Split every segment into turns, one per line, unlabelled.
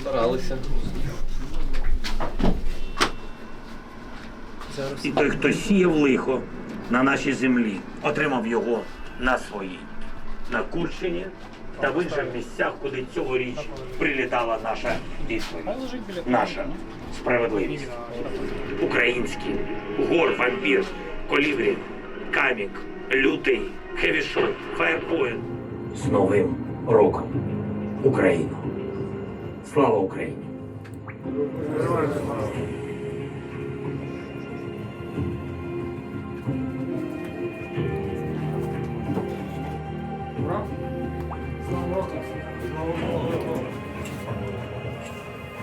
Старалися.
І той, хто сіяв лихо на нашій землі, отримав його на своїй. На Курщині та в інших місцях, куди цьогоріч прилітала наша відповідь. Наша справедливість. Український гор вампір, колібрі, камік, лютий, хевішот, фаєрпоінт. З Новим роком. Україну. Слава Україні!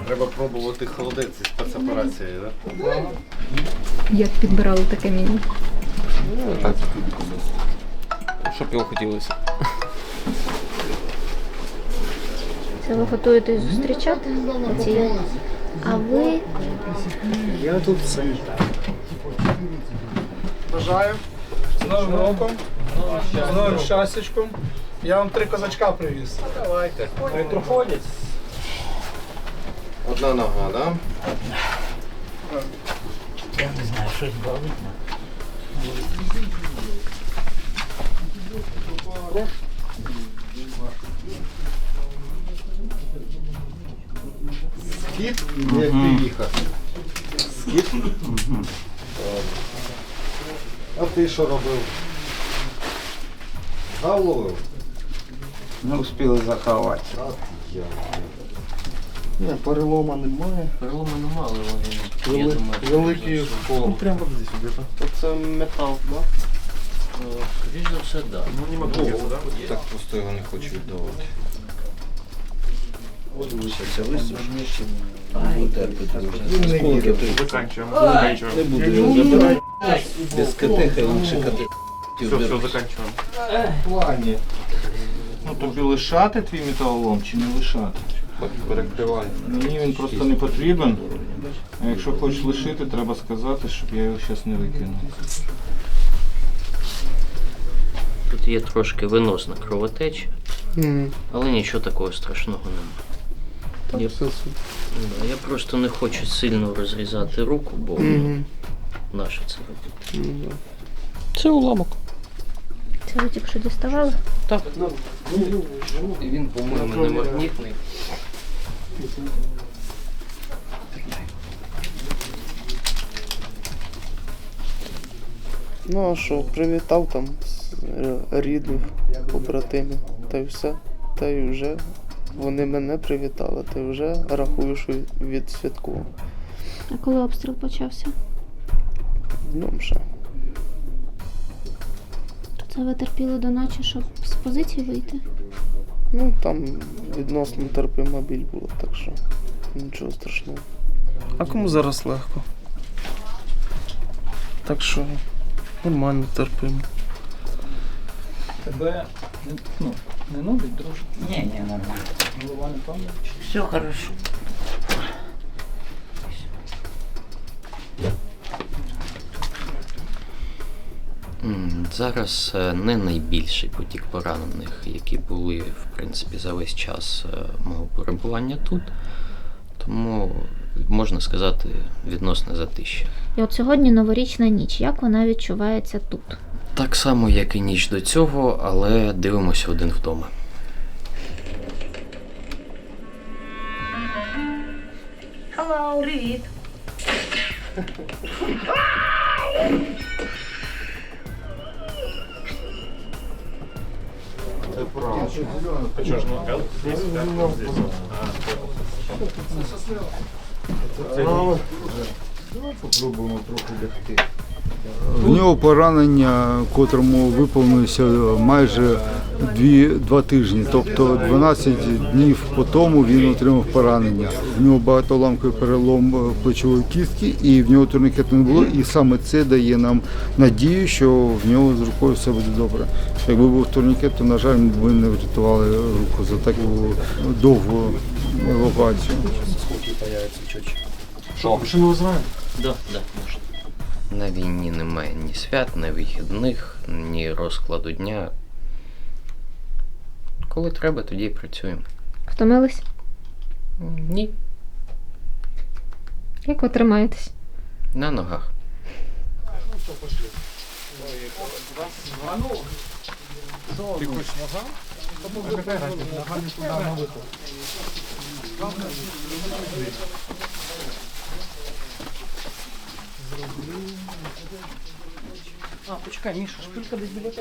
Треба пробувати холодець зі спецоперацією, так?
Як підбирали таке меню?
Щоб його хотілося.
Це ви готуєтесь зустрічати? Ці? А ви
Я тут все. Бажаю з Новим роком, з новим щастячком. Я вам три козачка привіз.
Давайте.
Митроходець.
Одна нога, да?
Я не знаю, щось болить.
Скіт не півіха. Скіт? А ти що робив? Гав?
Не успіли заховати.
От я.
Ні, перелома немає.
Переломи нема, але вони, я
Вели-
думаю,
великий скол.
Прямо вот здесь где-то.
Це метал, так?
Е, Скоріш за все, так.
Ну не могу.
Так просто його не хочу віддавати.
Не буду його забирати. Без КТ, хай лучше КТ. Все, все, заканчиваем.
плані. Ну тобі лишати твій металолом чи не лишати?
Перекривай.
Мені він просто не потрібен. А якщо хочеш лишити, треба сказати, щоб я його зараз не викинув.
Є трошки виносна кровотеча, але нічого такого страшного немає. Я, Да, я просто не хочу сильно розрізати руку, бо ну, наше це робити.
Це уламок.
це ви тільки що діставали?
Він, по-моєму, не магнітний.
Ну а що, привітав там з- е, рідних, побратимів, та й все. Та й вже вони мене привітали, та й вже рахую, що відсвяткував.
А коли обстріл почався?
Днем ще.
То це ви терпіли до ночі, щоб з позиції вийти?
Ну там відносно терпима біль була, так що нічого страшного. А кому зараз легко? Так що нормально терпимо.
Тебе ну, не нудить, друже?
Ні, ні, нормально.
Голова не пам'ятає?
Все хорошо.
Зараз е, не найбільший потік поранених, які були в принципі за весь час е, мого перебування тут. Тому можна сказати відносне затища.
І от сьогодні новорічна ніч. Як вона відчувається тут?
Так само, як і ніч до цього, але дивимося один вдома.
Привіт.
Це правда. Попробуємо трохи лягти.
В нього поранення, котрому виповнилося майже дві, два тижні, тобто 12 днів по тому він отримав поранення. В нього багатоламковий перелом е, плечової кістки, і в нього турнікету не було. І саме це дає нам надію, що в нього з рукою все буде добре. Якби був турнікет, то на жаль, ми б не врятували руку за таку довгу що, ми ще машину визиваємо?
Да, да, можна. На війні немає ні свят, ні вихідних, ні розкладу дня. Коли треба, тоді і працюємо.
Втомились?
Ні.
Як ви тримаєтесь?
На ногах.
Ну, Ти хочеш нога? Тому ви нога
не туди на виход. А, почекай, Міша, шпилька без біля.